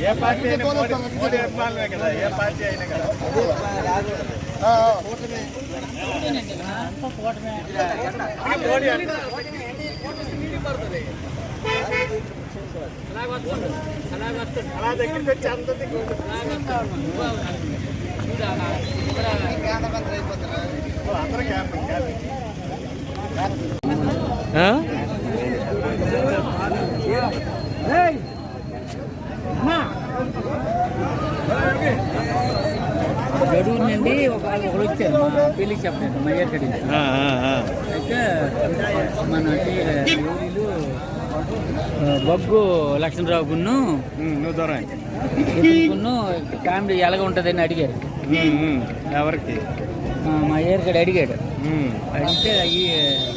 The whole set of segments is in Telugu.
ఏ పార్టీ కదా ఏ పార్టీ అయినా కదా అలా దగ్గరికి వచ్చి అంత అందరూ క్యాంప్ క్యాంప్ గడువు నుండి వచ్చారు మా పెళ్ళికి చెప్పలేదు మా అయ్యారు కడింది అయితే మన ఊరిలో బొగ్గు లక్ష్మణరావు గున్ను గున్ను కామెడీ ఎలాగ ఉంటుందని అడిగారు. ఎవరికి? మా అయ్యారు కడ అడిగాడు అడిగితే ఈ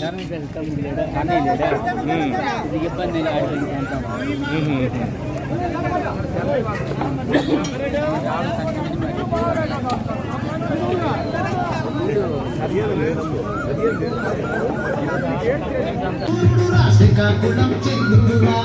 ధర్మపేట తమ్ముడు లేడా? అన్నయ్య లేడా? ఇది ఇబ్బంది అడిగి అంటాం శ్రీకాకుళం చంద్రుడా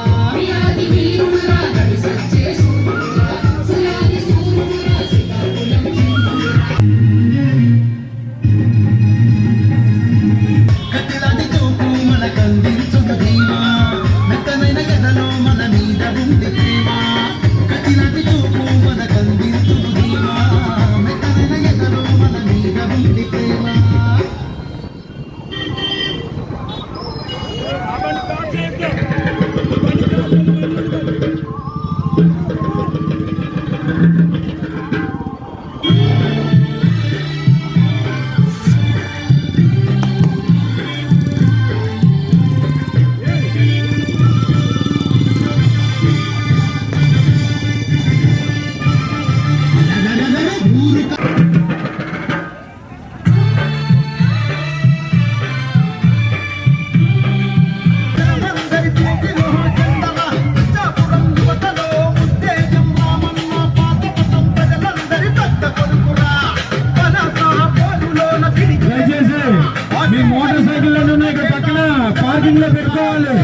పెట్టుకోవాలి.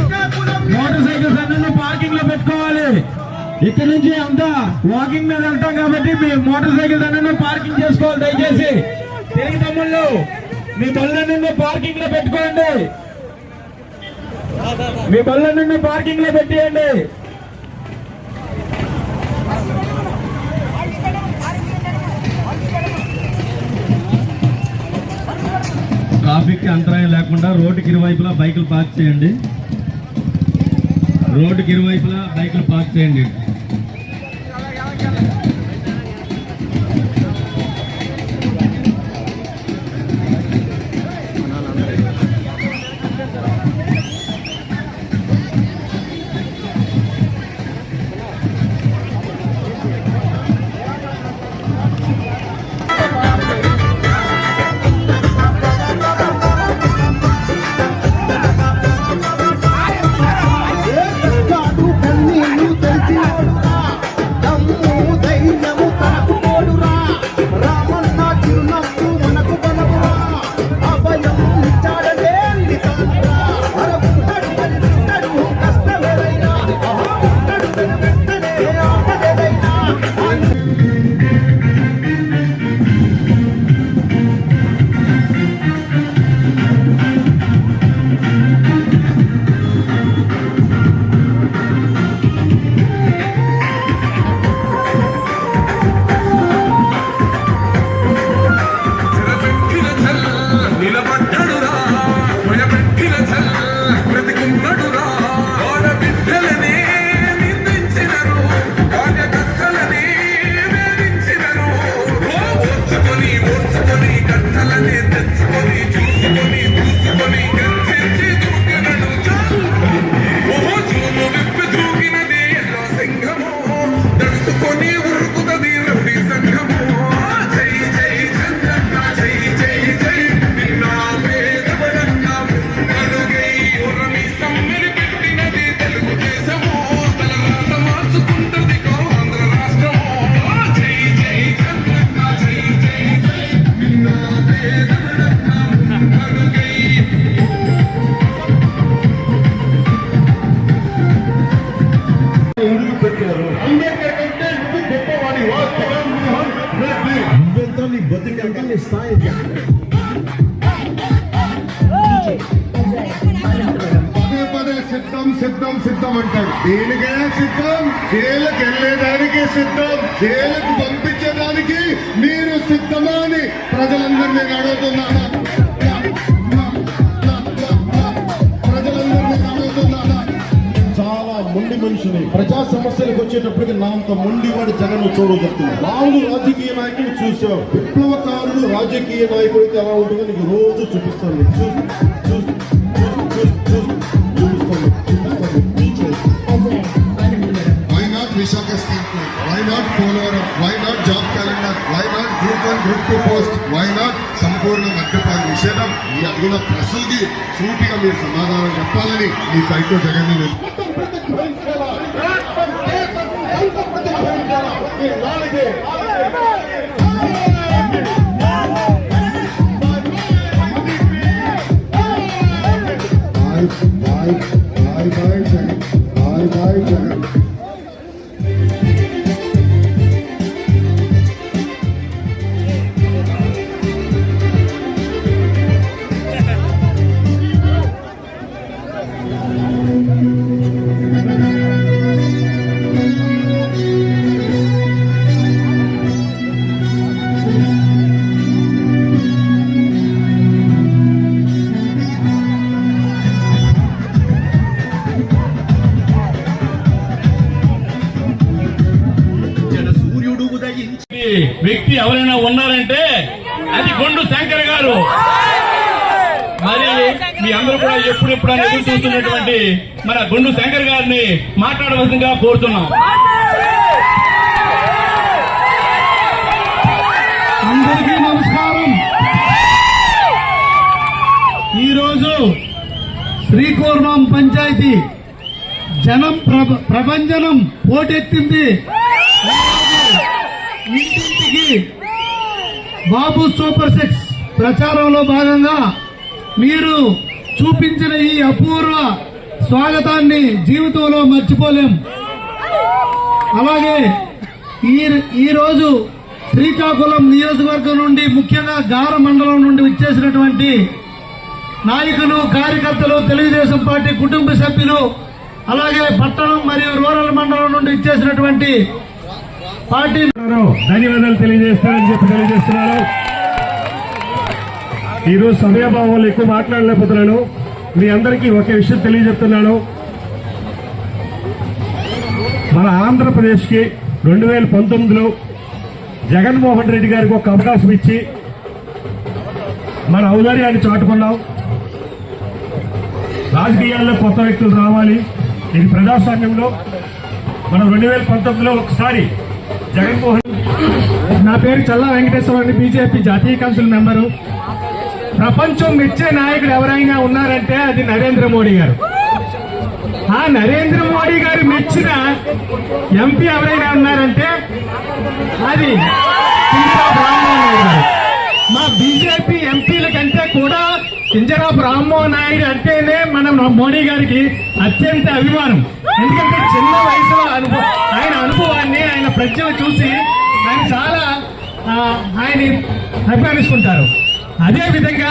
మోటార్ సైకిల్స్ అన్నీ పార్కింగ్లో పెట్టుకోవాలి. ఇక్కడ నుంచి అంతా వాకింగ్ మీద వెళ్తాం కాబట్టి మీ మోటార్ సైకిల్స్ అన్నీ పార్కింగ్ చేసుకోవాలి దయచేసి. తిరిగి తమ్ముళ్ళు మీ బళ్ళన్నీ పార్కింగ్లో పెట్టుకోండి. మీ బళ్ళన్నీ పార్కింగ్లో పెట్టేయండి. ట్రాఫిక్ అంతరాయం లేకుండా రోడ్డుకి ఇరువైపులా బైకులు పార్క్ చేయండి. రోడ్డుకి ఇరువైపులా బైకులు పార్క్ చేయండి. సిద్ధం అంటాడు దేనికైనా సిద్ధం జైలుకి వెళ్ళేదానికి సిద్ధం జైలుకు పంపించేదానికి మీరు సిద్ధమా అని ప్రజలందరినీ నేను అడుగుతున్నాను చాలా మొండి మనిషిని ప్రజా సమస్యలకు వచ్చేటప్పటికి నాంతో అంత మొండివాడి జగన్ చూడగలుగుతున్నాడు రాముడు రాజకీయ నాయకుడు చూసావు విప్లవకారుడు రాజకీయ నాయకుడికి ఎలా ఉంటుందో నీకు రోజు చూపిస్తాను. నీకు. గ్రూప్ one, group two సంపూర్ణ మద్యపాన నిషేధం ఈ అడిగిన ప్రశ్నలకి సూటిగా మీరు సమాధానం చెప్పాలని ఈ సైకో జగన్ నేను ఎప్పుడెప్పుడు అని ఎదురు చూస్తున్నటువంటి మన గుండు శంకర్ గారిని మాట్లాడవలసిందిగా కోరుతున్నాం. అందరికీ నమస్కారం. ఈరోజు శ్రీకూర్మం పంచాయతీ జనం ప్రభ ప్రభంజనం పోటెత్తింది. ఇంటింటికి బాబు సూపర్ సిక్స్ ప్రచారంలో భాగంగా మీరు చూపించిన ఈ అపూర్వ స్వాగతాన్ని జీవితంలో మర్చిపోలేం. అలాగే ఈ ఈరోజు రోజు శ్రీకాకుళం నియోజకవర్గం నుండి ముఖ్యంగా గార మండలం నుండి వచ్చేసినటువంటి నాయకులు కార్యకర్తలు తెలుగుదేశం పార్టీ కుటుంబ సభ్యులు అలాగే పట్టణం మరియు రూరల్ మండలం నుండి ఇచ్చేసినటువంటి పార్టీ ధన్యవాదాలు తెలియజేస్తారని చెప్పి తెలియజేస్తున్నారు. ఈరోజు సమయభావంలో ఎక్కువ మాట్లాడలేకపోతున్నాను. మీ అందరికీ ఒకే విషయం తెలియజెప్తున్నాను మన ఆంధ్రప్రదేశ్కి రెండు వేల పంతొమ్మిదిలో జగన్మోహన్ రెడ్డి గారికి ఒక అవకాశం ఇచ్చి మన ఔదార్యాన్ని చాటుకున్నాం. రాజకీయాల్లో కొత్త వ్యక్తులు రావాలి. ఇది ప్రజాస్వామ్యంలో. మనం రెండు వేల పంతొమ్మిదిలో ఒకసారి జగన్మోహన్ నా పేరు చల్లా వెంకటేశ్వర బీజేపీ జాతీయ కౌన్సిల్ మెంబరు. ప్రపంచం మెచ్చే నాయకుడు ఎవరైనా ఉన్నారంటే అది నరేంద్ర మోడీ గారు. ఆ నరేంద్ర మోడీ గారు మెచ్చిన ఎంపీ ఎవరైనా ఉన్నారంటే అది మా బీజేపీ ఎంపీల కంటే కూడా కింజరాపు రామ్మోహన్ నాయుడు అంటేనే మనం మోడీ గారికి అత్యంత అభిమానం. ఎందుకంటే చిన్న వయసులో అనుభవం ఆయన అనుభవాన్ని ఆయన ప్రజలు చూసి ఆయన చాలా ఆయన ఆయన్ని అభిమానిస్తుంటారు అదేవిధంగా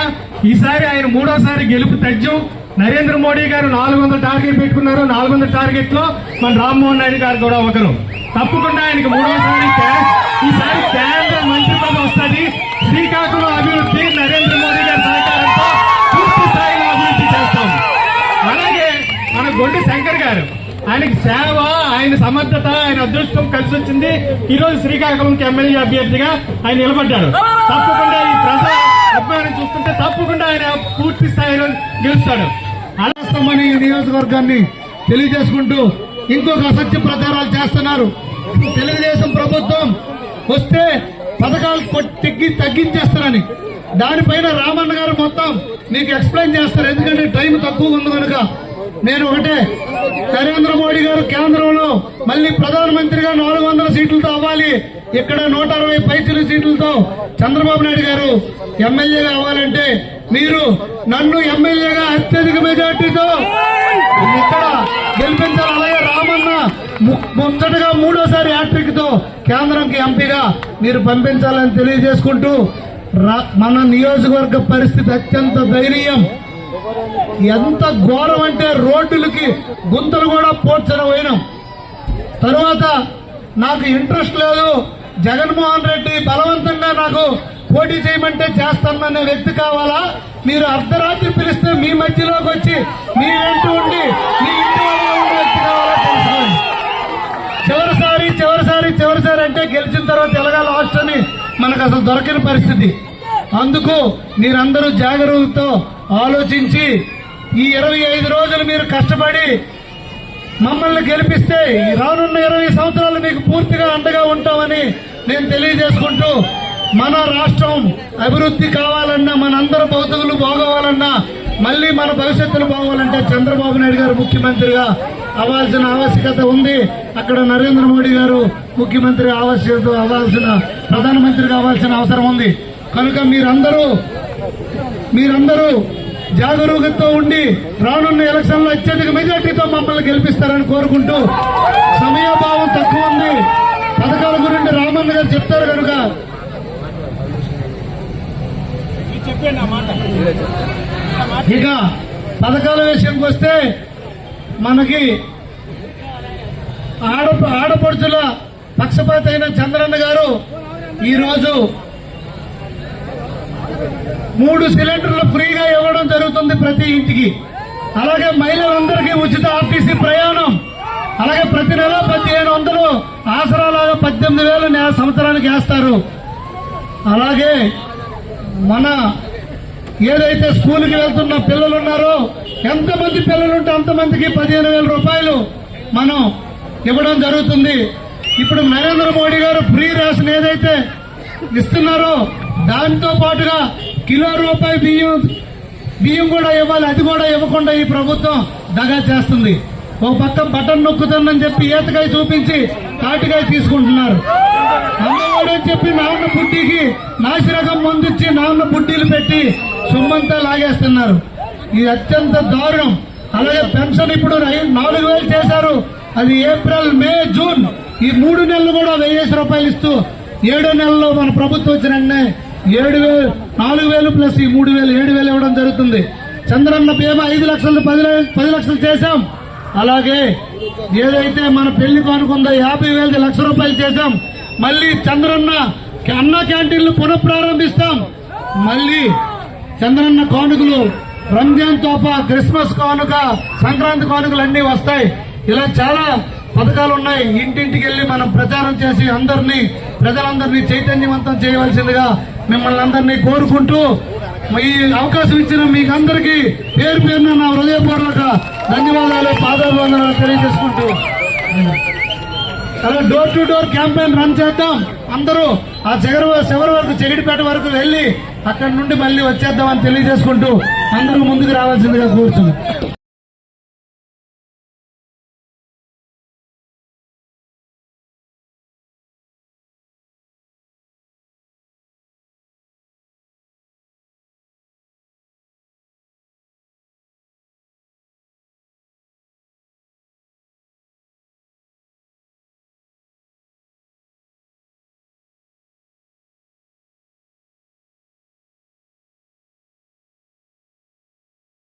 ఈసారి ఆయన మూడోసారి గెలుపు తథ్యం నరేంద్ర మోడీ గారు నాలుగు వందల టార్గెట్ పెట్టుకున్నారు. నాలుగు వందల టార్గెట్లో మన రామ్మోహన్ నాయుడు గారు కూడా ఒకరు. తప్పకుండా ఆయనకి మూడోసారి ఈసారి కేంద్ర మంత్రి పదవి వస్తుంది శ్రీకాకుళం అభివృద్ధి నరేంద్ర మోడీ గారి సహకారంతో పూర్తి స్థాయిలో అభివృద్ధి చేస్తాం. అలాగే మన గొడ్డు శంకర్ గారు ఆయనకి సేవ ఆయన సమర్థత ఆయన అదృష్టం కలిసి వచ్చింది ఈ రోజు శ్రీకాకుళంకి ఎమ్మెల్యే అభ్యర్థిగా ఆయన నిలబడ్డారు తప్పకుండా అబ్బాయిని చూస్తుంటే తప్పకుండా ఆయన పూర్తి స్థాయిలో గెలుస్తాడు. అలాస్తమని నియోజకవర్గాన్ని తెలియజేసుకుంటూ ఇంకొక అసత్య ప్రచారాలు చేస్తున్నారు. తెలుగుదేశం ప్రభుత్వం వస్తే పథకాలు తగ్గి తగ్గించేస్తారని. దానిపైన రామన్న గారు మొత్తం మీకు ఎక్స్ప్లెయిన్ చేస్తారు. ఎందుకంటే టైం తక్కువ ఉంది కనుక. నేను ఒకటే నరేంద్ర మోడీ గారు కేంద్రంలో మళ్ళీ ప్రధానమంత్రిగా నాలుగు వందల సీట్లతో అవ్వాలి. ఇక్కడ నూట అరవై పైసలు సీట్లతో చంద్రబాబు నాయుడు గారు ఎమ్మెల్యేగా అవ్వాలంటే మీరు నన్ను ఎమ్మెల్యేగా అత్యధిక మెజార్టీతో ఇక్కడ గెలిపించాలి. అలాగే రామన్న ము- ముచ్చటగా మూడోసారి హ్యాట్రిక్తో కేంద్రంకి ఎంపీగా మీరు పంపించాలని తెలియజేసుకుంటూ రా- మన నియోజకవర్గ పరిస్థితి అత్యంత దయనీయం. ఎంత ఘోరం అంటే రోడ్డులకి గుంతలు కూడా పోడ్చడం పోయినాం తర్వాత నాకు ఇంట్రెస్ట్ లేదు. జగన్మోహన్ రెడ్డి బలవంతంగా నాకు పోటీ చేయమంటే చేస్తాననే వ్యక్తి కావాలా? మీరు అర్ధరాత్రి పిలిస్తే మీ మధ్యలోకి వచ్చి మీ వెంట ఉండి మీ ఇంటి వ్యక్తి కావాలా తెలుసుకోండి. చివరిసారి చివరిసారి చివరిసారి అంటే గెలిచిన తర్వాత ఎలాగా లాస్ట్ అని మనకు అసలు దొరకని పరిస్థితి. అందుకు మీరందరూ జాగరూకతో ఆలోచించి ఈ ఇరవై ఐదు రోజులు మీరు కష్టపడి మమ్మల్ని గెలిపిస్తే ఈ రానున్న ఇరవై సంవత్సరాలు మీకు పూర్తిగా అండగా ఉంటామని నేను తెలియజేసుకుంటూ మన రాష్ట్రం అభివృద్ధి కావాలన్నా మనందరి భౌతికులు బాగోవాలన్నా మళ్ళీ మన భవిష్యత్తులు బాగోవాలంటే చంద్రబాబు నాయుడు గారు ముఖ్యమంత్రిగా అవ్వాల్సిన ఆవశ్యకత ఉంది. అక్కడ నరేంద్ర మోడీ గారు ముఖ్యమంత్రి ఆవశ్యకత అవ్వాల్సిన ప్రధానమంత్రిగా అవ్వాల్సిన అవసరం ఉంది. కనుక మీరందరూ మీరందరూ జాగరూకతతో ఉండి రానున్న ఎలక్షన్లో అత్యధిక మెజార్టీతో మమ్మల్ని గెలిపిస్తారని కోరుకుంటూ సమయభావం తక్కువ ఉంది. పథకాల గురించి రామన్న గారు చెప్తారు కనుక. ఇక పథకాల విషయంకి వస్తే మనకి ఆడ ఆడపడుచుల పక్షపాత అయిన చంద్రన్న గారు ఈరోజు మూడు సిలిండర్లు ఫ్రీగా ఇవ్వడం జరుగుతుంది ప్రతి ఇంటికి. అలాగే మహిళలందరికీ ఉచిత ఆర్టీసీ ప్రయాణం. అలాగే ప్రతి నెల పదిహేను వందలు ఆసరాలాగా పద్దెనిమిది వేలు నెల సంవత్సరానికి వేస్తారు. అలాగే మన ఏదైతే స్కూల్కి వెళ్తున్న పిల్లలు ఉన్నారో ఎంతమంది పిల్లలు ఉంటే అంతమందికి పదిహేను వేల రూపాయలు మనం ఇవ్వడం జరుగుతుంది. ఇప్పుడు నరేంద్ర మోడీ గారు ఫ్రీ రేషన్ ఏదైతే ఇస్తున్నారో దాంతో పాటుగా కిలో రూపాయి బియ్యం బియ్యం కూడా ఇవ్వాలి అది కూడా ఇవ్వకుండా ఈ ప్రభుత్వం దగా చేస్తుంది. ఒక పక్క బటన్ నొక్కుతుందని చెప్పి ఈతకాయ చూపించి తాటికాయ తీసుకుంటున్నారు. అమ్మవాడని చెప్పి నాన్న పుట్టికి నాసిరకం ముందిచ్చి నాన్న బుడ్డీలు పెట్టి సొమ్మంతా లాగేస్తున్నారు. ఇది అత్యంత దారుణం. అలాగే పెన్షన్ ఇప్పుడు నాలుగు వేలు చేశారు. అది ఏప్రిల్ మే జూన్. ఈ మూడు నెలలు కూడా వెయ్యేసి రూపాయలు ఇస్తూ ఏడో నెలలో మన ప్రభుత్వం వచ్చిన ఏడు వేలు నాలుగు వేలు ప్లస్ ఈ మూడు వేలు ఏడు వేలు ఇవ్వడం జరుగుతుంది. చంద్రన్న బీమా ఐదు లక్షలు పది పది లక్షలు చేశాం. అలాగే ఏదైతే మన పెళ్ళి కానుకుందో యాభై వేలది లక్ష రూపాయలు చేశాం. మళ్ళీ చంద్రన్న అన్న క్యాంటీన్లు పునఃప్రారంభిస్తాం. మళ్ళీ చంద్రన్న కానుకలు రంజాన్ తోప క్రిస్మస్ కానుక సంక్రాంతి కానుకలు అన్ని వస్తాయి. ఇలా చాలా పథకాలు ఉన్నాయి. ఇంటింటికి వెళ్ళి మనం ప్రచారం చేసి అందరినీ ప్రజలందరినీ చైతన్యవంతం చేయవలసిందిగా మిమ్మల్ని అందరినీ కోరుకుంటూ ఈ అవకాశం ఇచ్చిన మీకు అందరికీ పేరు పేరున నా హృదయపూర్వక ధన్యవాదాలు పాదాభివందనాలు తెలియజేసుకుంటూ. అలా door to door campaign run చేద్దాం. అందరూ ఆ చివరి చివరి వరకు చెగిడిపేట వరకు వెళ్ళి అక్కడి నుండి మళ్ళీ వచ్చేద్దామని తెలియజేసుకుంటూ అందరూ ముందుకు రావాల్సిందిగా కూర్చున్నాం